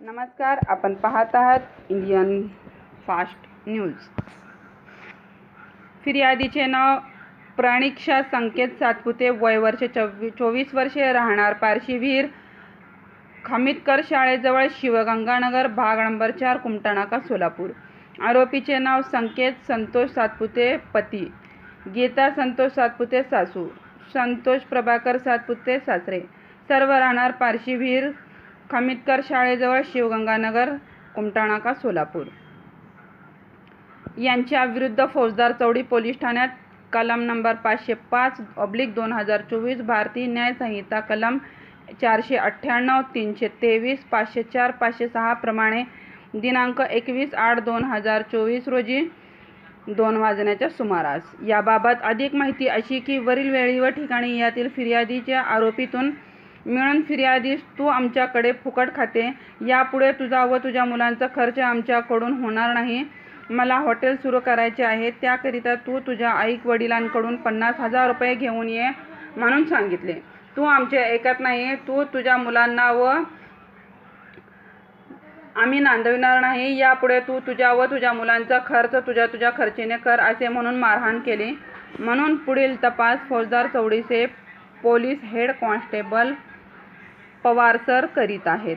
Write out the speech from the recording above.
नमस्कार. आपण पाहत आहात इंडियन फास्ट न्यूज. फिर्यादीचे नाव प्राणिक्षा संकेत सातपुते वय वर्ष चोवी चोवीस वर्षे राहणार पारशी विहीर शाळेजवळ शिवगंगानगर भाग नंबर चार कुमटणाका सोलापूर. आरोपीचे नाव संकेत संतोष सातपुते पती गीता संतोष सातपुते सासू. संतोष प्रभाकर सातपुते सासरे. सर्व राहणार पारशीवीर खमितकर शाळेजवळ शिवगंगानगर कुमटाणाका सोलापूर. यांच्या विरुद्ध फौजदार चौडी पोलीस ठाण्यात कलम नंबर पाचशे पाच ऑब्लिक दोन हजार चोवीस भारतीय न्यायसंहिता कलम चारशे अठ्ठ्याण्णव तीनशे तेवीस पाचशे चार पाचशे सहा प्रमाणे दिनांक एकवीस आठ दोन हजार चोवीस रोजी दोन वाजण्याच्या सुमारास. याबाबत अधिक माहिती अशी की वरील वेळी व ठिकाणी यातील फिर्यादीच्या आरोपीतून मिळून फिर्यादीस तू आमच्याकडे फुकट खाते. यापुढे तुझा व तुझ्या मुलांचा खर्च आमच्याकडून होणार नाही. मला हॉटेल सुरू करायचे आहे. त्याकरिता तू तुझ्या आईक वडिलांकडून पन्नास हजार रुपये घेऊन ये म्हणून सांगितले. तू आमचे ऐकत नाही तू तुझ्या मुलांना व आम्ही नांदविणार नाही यापुढे तू तुझ्या व तुझ्या मुलांचा खर्च तुझ्या तुझ्या खर्चीने कर असे म्हणून मारहाण केली. म्हणून पुढील तपास फौजदार Chaudise police head constable Pawar sir करीत आहेत.